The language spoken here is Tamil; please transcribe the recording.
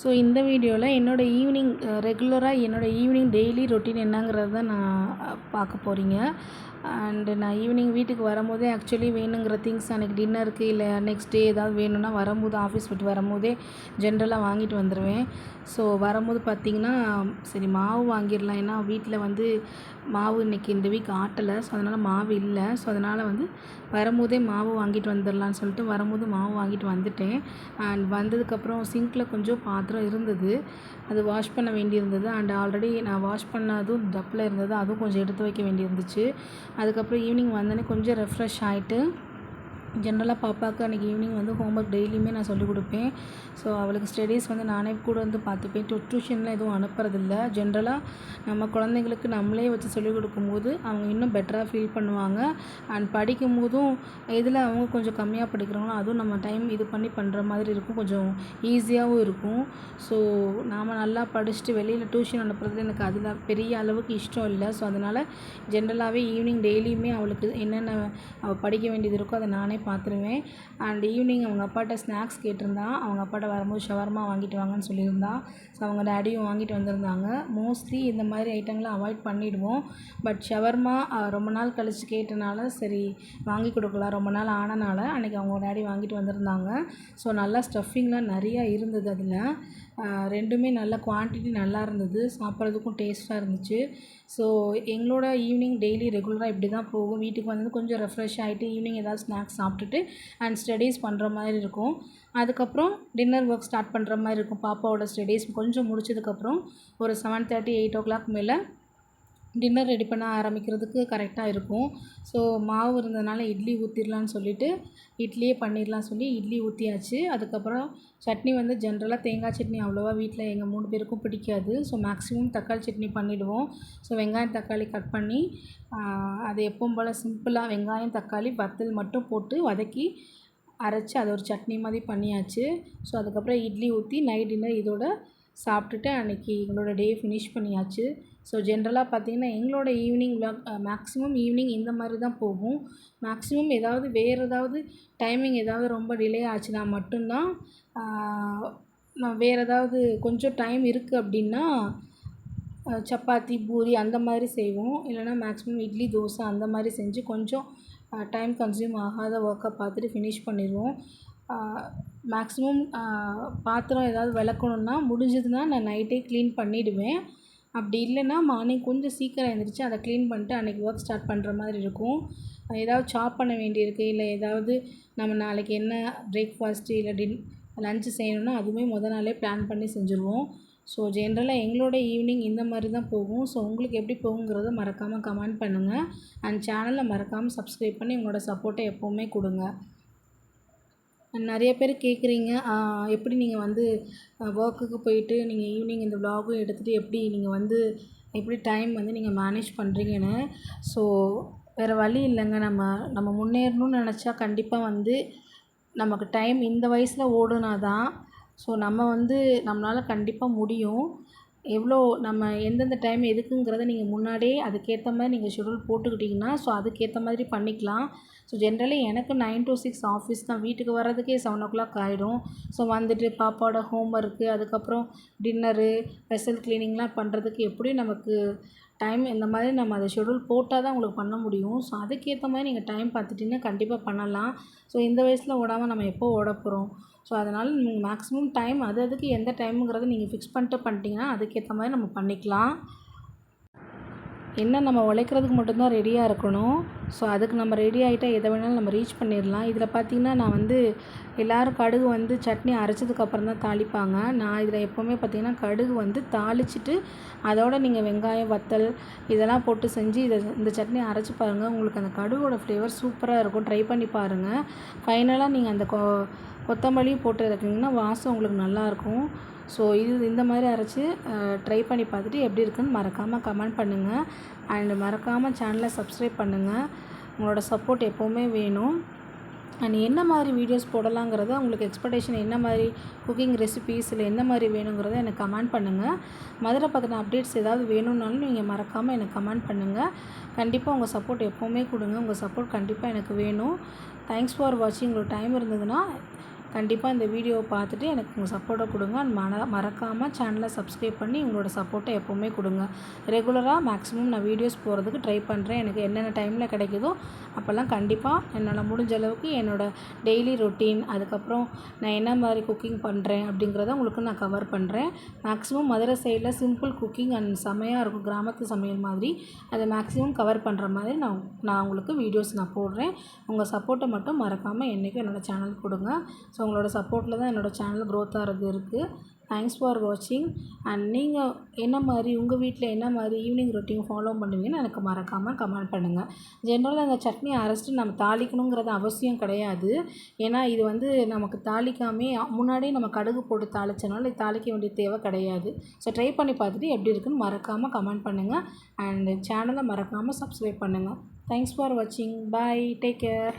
ஸோ இந்த வீடியோவில் என்னோடய ஈவினிங் ரெகுலராக என்னோடய ஈவினிங் டெய்லி ரொட்டீன் என்னங்கிறத நான் uh, பார்க்க போகிறீங்க அண்டு நான் ஈவினிங் வீட்டுக்கு வரும்போதே ஆக்சுவலி வேணுங்கிற திங்ஸ் அன்றைக்கி டின்னருக்கு இல்லை நெக்ஸ்ட் டே ஏதாவது வேணும்னா வரும்போது ஆஃபீஸ் விட்டு வரும்போதே ஜென்ரலாக வாங்கிட்டு வந்துடுவேன் ஸோ வரும்போது பார்த்திங்கன்னா சரி மாவு வாங்கிடலாம். ஏன்னா வீட்டில் வந்து மாவு இன்றைக்கி இந்த வீக் ஆட்டலை ஸோ அதனால் மாவு இல்லை. ஸோ அதனால் வந்து வரும்போதே மாவு வாங்கிட்டு வந்துடலான்னு சொல்லிட்டு வரும்போது மாவு வாங்கிட்டு வந்துட்டேன். அண்ட் வந்ததுக்கப்புறம் சிங்க்கில் கொஞ்சம் பாத்திரம் இருந்தது. அது வாஷ் பண்ண வேண்டியிருந்தது. அண்ட் ஆல்ரெடி நான் வாஷ் பண்ணதும் டப்பில் இருந்தது. அதுவும் கொஞ்சம் எடுத்து வைக்க வேண்டியிருந்துச்சு. அதுக்கப்புறம் ஈவினிங் வந்தோடனே கொஞ்சம் ரெஃப்ரெஷ் ஆகிட்டு ஜென்ரலாக பாப்பாவுக்கு அன்றைக்கி ஈவினிங் வந்து ஹோம்ஒர்க் டெய்லியுமே நான் சொல்லிக் கொடுப்பேன். ஸோ அவளுக்கு ஸ்டடீஸ் வந்து நானே கூட வந்து பார்த்துப்பேன். டூ டியூஷன்லாம் எதுவும் அனுப்புறதில்ல. ஜென்ரலாக நம்ம குழந்தைங்களுக்கு நம்மளே வச்சு சொல்லிக் கொடுக்கும்போது அவங்க இன்னும் பெட்டராக ஃபீல் பண்ணுவாங்க. அண்ட் படிக்கும் போதும் எதில் அவங்க கொஞ்சம் கம்மியாக படிக்கிறாங்களோ அதுவும் நம்ம டைம் இது பண்ணி பண்ணுற மாதிரி இருக்கும். கொஞ்சம் ஈஸியாகவும் இருக்கும். ஸோ நாம் நல்லா படிச்சுட்டு வெளியில் டியூஷன் அனுப்புறதுல எனக்கு அதில் பெரிய அளவுக்கு இஷ்டம் இல்லை. ஸோ அதனால் ஜென்ரலாகவே ஈவினிங் டெய்லியுமே அவளுக்கு என்னென்ன அவள் படிக்க வேண்டியது இருக்கோ அதை நானே பார்த்துருவேன். அண்ட் ஈவினிங் அவங்க அப்பாட்ட ஸ்நாக்ஸ் கேட்டிருந்தா அவங்க அப்பாட்ட வரும்போது ஷவர்மா வாங்கிட்டு வாங்கன்னு சொல்லியிருந்தா. ஸோ அவங்க டேடியும் வாங்கிட்டு வந்திருந்தாங்க. மோஸ்ட்லி இந்த மாதிரி ஐட்டங்களை அவாய்ட் பண்ணிவிடுவோம் பட் ஷவர்மா ரொம்ப நாள் கழித்து கேட்டனால சரி வாங்கி கொடுக்கலாம். ரொம்ப நாள் ஆனனால அன்றைக்கி அவங்க டேடி வாங்கிட்டு வந்திருந்தாங்க. ஸோ நல்லா ஸ்டஃபிங்லாம் நிறையா இருந்தது அதில். ரெண்டுமே நல்ல குவான்டிட்டி நல்லா இருந்தது. சாப்பிட்றதுக்கும் டேஸ்ட்டாக இருந்துச்சு. ஸோ எங்களோட ஈவினிங் டெய்லி ரெகுலராக இப்படி தான் போகும். வீட்டுக்கு வந்து கொஞ்சம் ரெஃப்ரெஷ் ஆகிட்டு ஈவினிங் ஏதாவது ஸ்நாக்ஸ் சாப்பிட்டுட்டு அண்ட் ஸ்டடீஸ் பண்ணுற மாதிரி இருக்கும். அதுக்கப்புறம் டின்னர் ஒர்க் ஸ்டார்ட் பண்ணுற மாதிரி இருக்கும். பாப்பாவோட ஸ்டடீஸ் கொஞ்சம் முடிச்சதுக்கப்புறம் ஒரு seven thirty eight o'clock மேலே டின்னர் ரெடி பண்ண ஆரம்பிக்கிறதுக்கு கரெக்டாக இருக்கும். ஸோ மாவு இருந்ததுனால இட்லி ஊற்றிடலான்னு சொல்லிவிட்டு இட்லியே பண்ணிடலாம் சொல்லி இட்லி ஊற்றியாச்சு அதுக்கப்புறம் சட்னி வந்து ஜென்ரலாக தேங்காய் சட்னி அவ்வளோவா வீட்டில் எங்கள் மூணு பேருக்கும் பிடிக்காது. ஸோ மேக்ஸிமம் தக்காளி சட்னி பண்ணிவிடுவோம் ஸோ வெங்காயம் தக்காளி கட் பண்ணி அது எப்பவும் போல் சிம்பிளாக வெங்காயம் தக்காளி வத்தல் மட்டும் போட்டு வதக்கி அரைச்சி அதை ஒரு சட்னி மாதிரி பண்ணியாச்சு. ஸோ அதுக்கப்புறம் இட்லி ஊற்றி நைட் டின்னர் இதோட சாப்பிட்டுட்டு அன்றைக்கி எங்களோட டே ஃபினிஷ் பண்ணியாச்சு. ஸோ ஜென்ரலாக பார்த்திங்கன்னா எங்களோட ஈவினிங் விலாக் மேக்ஸிமம் ஈவினிங் இந்த மாதிரி தான் போகும். மேக்ஸிமம் ஏதாவது வேறு ஏதாவது டைமிங் ஏதாவது ரொம்ப டிலே ஆச்சுன்னா மட்டும்தான் நான் வேறு ஏதாவது கொஞ்சம் டைம் இருக்குது அப்படின்னா சப்பாத்தி பூரி அந்த மாதிரி செய்வோம். இல்லைனா மேக்ஸிமம் இட்லி தோசை அந்த மாதிரி செஞ்சு கொஞ்சம் டைம் கன்சியூம் ஆகாத ஒர்க்கை பார்த்துட்டு ஃபினிஷ் பண்ணிடுவோம். மேக்ஸிமம் பாத்திரம் ஏதாவது விளக்கணுன்னா முடிஞ்சதுன்னா நான் நைட்டே க்ளீன் பண்ணிவிடுவேன் அப்படி இல்லைன்னா மார்னிங் கொஞ்சம் சீக்கிரம் எழுந்திரிச்சு அதை க்ளீன் பண்ணிட்டு அன்றைக்கி ஒர்க் ஸ்டார்ட் பண்ணுற மாதிரி இருக்கும். ஏதாவது சாப் பண்ண வேண்டியிருக்கு இல்லை ஏதாவது நம்ம நாளைக்கு என்ன பிரேக்ஃபாஸ்ட்டு இல்லை டின் லஞ்சு செய்யணும்னா அதுவுமே முத நாளே பிளான் பண்ணி செஞ்சுருவோம். ஸோ ஜென்ரலாக எங்களோட ஈவினிங் இந்த மாதிரி தான் போகும். ஸோ உங்களுக்கு எப்படி போகுங்கிறத மறக்காமல் கமெண்ட் பண்ணுங்கள் அண்ட் சேனலை மறக்காமல் சப்ஸ்கிரைப் பண்ணி உங்களோட சப்போர்ட்டை எப்போவுமே கொடுங்க. நிறைய பேர் கேட்குறீங்க. எப்படி நீங்கள் வந்து ஒர்க்குக்கு போயிட்டு நீங்கள் ஈவினிங் இந்த விலாகும் எடுத்துகிட்டு எப்படி நீங்கள் வந்து எப்படி டைம் வந்து நீங்கள் மேனேஜ் பண்ணுறீங்கன்னு ஸோ வேறு வழி இல்லைங்க. நம்ம நம்ம முன்னேறணும்னு நினச்சா கண்டிப்பாக வந்து நமக்கு டைம் இந்த வயசில் ஓடுனா தான் ஸோ நம்ம வந்து நம்மளால் கண்டிப்பாக முடியும். எவ்வளோ நம்ம எந்தெந்த டைம் எதுக்குங்கிறத நீங்கள் முன்னாடியே அதுக்கேற்ற மாதிரி நீங்கள் ஷெடியூல் போட்டுக்கிட்டிங்கன்னா ஸோ அதுக்கேற்ற மாதிரி பண்ணிக்கலாம். ஸோ ஜென்ரலி எனக்கு நைன் டு சிக்ஸ் ஆஃபீஸ் தான். வீட்டுக்கு வர்றதுக்கே செவன் ஓ கிளாக் ஆகிடும் ஸோ வந்துட்டு பாப்பாவோட ஹோம் ஒர்க்கு அதுக்கப்புறம் டின்னரு ஸ்பெஷல் க்ளீனிங்லாம் பண்ணுறதுக்கு எப்படியும் நமக்கு டைம் இந்த மாதிரி நம்ம அதை ஷெடியூல் போட்டால் தான் உங்களுக்கு பண்ண முடியும். ஸோ அதுக்கேற்ற மாதிரி நீங்கள் டைம் பார்த்துட்டிங்கன்னா கண்டிப்பாக பண்ணலாம். ஸோ இந்த வயசில் ஓடாமல் நம்ம எப்போ ஓட போகிறோம் ஸோ அதனால் நீங்கள் மேக்ஸிமம் டைம் அது அதுக்கு எந்த டைமுங்கிறத நீங்கள் ஃபிக்ஸ் பண்ணிட்டு பண்ணிட்டீங்கன்னா அதுக்கேற்ற மாதிரி நம்ம பண்ணிக்கலாம். என்ன நம்ம உழைக்கிறதுக்கு மட்டும்தான் ரெடியாக இருக்கணும். ஸோ அதுக்கு நம்ம ரெடி ஆகிட்டால் எதை வேணாலும் நம்ம ரீச் பண்ணிடலாம். இதில் பார்த்திங்கன்னா நான் வந்து எல்லோரும் கடுகு வந்து சட்னி அரைச்சதுக்கப்புறம் தான் தாளிப்பாங்க. நான் இதில் எப்போவுமே பார்த்திங்கன்னா கடுகு வந்து தாளிச்சிட்டு அதோடு நீங்கள் வெங்காயம் வத்தல் இதெல்லாம் போட்டு செஞ்சு இதை இந்த சட்னி அரைச்சி பாருங்கள் உங்களுக்கு அந்த கடுகோட ஃப்ளேவர் சூப்பராக இருக்கும். ட்ரை பண்ணி பாருங்கள் ஃபைனலாக நீங்கள் அந்த கொ கொத்தமல்லியும் போட்டு இறக்குனீங்கன்னா வாசம் உங்களுக்கு நல்லாயிருக்கும் ஸோ இது இந்த மாதிரி அரைச்சி ட்ரை பண்ணி பார்த்துட்டு எப்படி இருக்குதுன்னு மறக்காமல் கமெண்ட் பண்ணுங்கள் அண்ட் மறக்காமல் சேனலை சப்ஸ்கிரைப் பண்ணுங்கள் உங்களோட சப்போர்ட் எப்போவுமே வேணும். அண்ட் என்ன மாதிரி வீடியோஸ் போடலாங்கிறத உங்களுக்கு எக்ஸ்பெக்டேஷன் என்ன மாதிரி குக்கிங் ரெசிபீஸ் இல்லை என்ன மாதிரி வேணுங்கிறத எனக்கு கமெண்ட் பண்ணுங்கள் மதுரை பற்றின அப்டேட்ஸ் ஏதாவது வேணும்னாலும் நீங்கள் மறக்காமல் எனக்கு கமெண்ட் பண்ணுங்கள் கண்டிப்பாக உங்கள் சப்போர்ட் எப்போவுமே கொடுங்க. உங்கள் சப்போர்ட் கண்டிப்பாக எனக்கு வேணும். தேங்க்ஸ் ஃபார் வாட்சிங் உங்களுக்கு டைம் இருந்ததுன்னா கண்டிப்பாக இந்த வீடியோவை பார்த்துட்டு எனக்கு உங்கள் சப்போர்ட்டை கொடுங்க. அண்ட் மன மறக்காமல் சேனலை சப்ஸ்கிரைப் பண்ணி உங்களோட சப்போர்ட்டை எப்போவுமே கொடுங்க. ரெகுலராக மேக்ஸிமம் நான் வீடியோஸ் போகிறதுக்கு ட்ரை பண்ணுறேன் எனக்கு என்னென்ன டைமில் கிடைக்குதோ அப்போல்லாம் கண்டிப்பாக என்னால் முடிஞ்ச அளவுக்கு என்னோடய டெய்லி ரொட்டீன் அதுக்கப்புறம் நான் என்ன மாதிரி குக்கிங் பண்ணுறேன் அப்படிங்கிறத உங்களுக்கு நான் கவர் பண்ணுறேன் மேக்ஸிமம் மதுரை சைடில் சிம்பிள் குக்கிங் அண்ட் செமையாக இருக்கும். கிராமத்து சமையல் மாதிரி அதை மேக்ஸிமம் கவர் பண்ணுற மாதிரி நான் நான் உங்களுக்கு வீடியோஸ் நான் போடுறேன். உங்கள் சப்போர்ட்டை மட்டும் மறக்காமல் என்றைக்கும் என்னோடய சேனல் கொடுங்க. ஸோ உங்களோட சப்போர்ட்டில் தான் என்னோடய சேனல் க்ரோத் ஆகிறது இருக்குது தேங்க்ஸ் ஃபார் வாட்சிங் அண்ட் நீங்கள் என்ன மாதிரி உங்கள் வீட்டில் என்ன மாதிரி ஈவினிங் ரொட்டீன் ஃபாலோ பண்ணுவீங்கன்னு எனக்கு மறக்காமல் கமெண்ட் பண்ணுங்கள் ஜென்ரலாக இந்த சட்னி அரைச்சிட்டு நம்ம தாளிக்கணுங்கிறது அவசியம் கிடையாது. ஏன்னா இது வந்து நமக்கு தாளிக்காமே முன்னாடியே நம்ம கடுகு போட்டு தாளிச்சனால இது தாளிக்க வேண்டிய தேவை கிடையாது. ஸோ ட்ரை பண்ணி பார்த்துட்டு எப்படி இருக்குன்னு மறக்காமல் கமெண்ட் பண்ணுங்கள் அண்ட் சேனலை மறக்காமல் சப்ஸ்கிரைப் பண்ணுங்கள் தேங்க்ஸ் ஃபார் வாட்சிங் பாய் டேக் கேர்